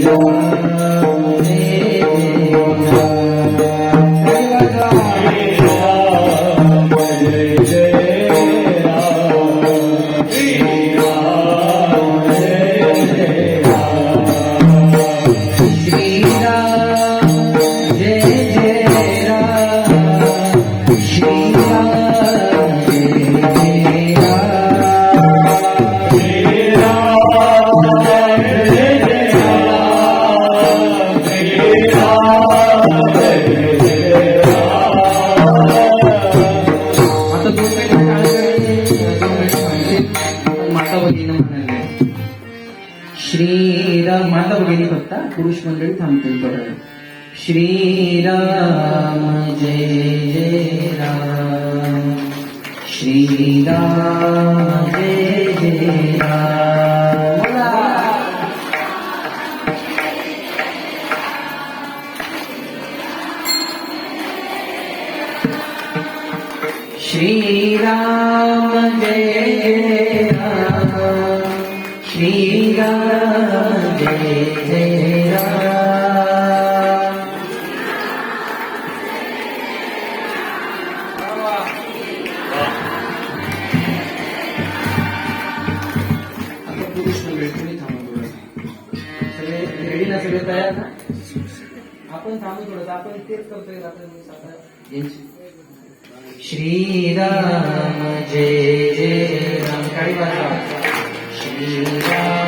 中。माता भगिनी म्हणाले श्रीराम माता भगिनी फक्त हा, पुरुष मंडळी थांबतील थोडा वेळ. श्रीराम जय जय राम श्रीराम जय जय राम बोला. श्रीराम जय सगळे तयार ना आपण थांबू थोडं आपण तेच करतोय आपण श्रीराम जय जय राम. काळी श्रीराम.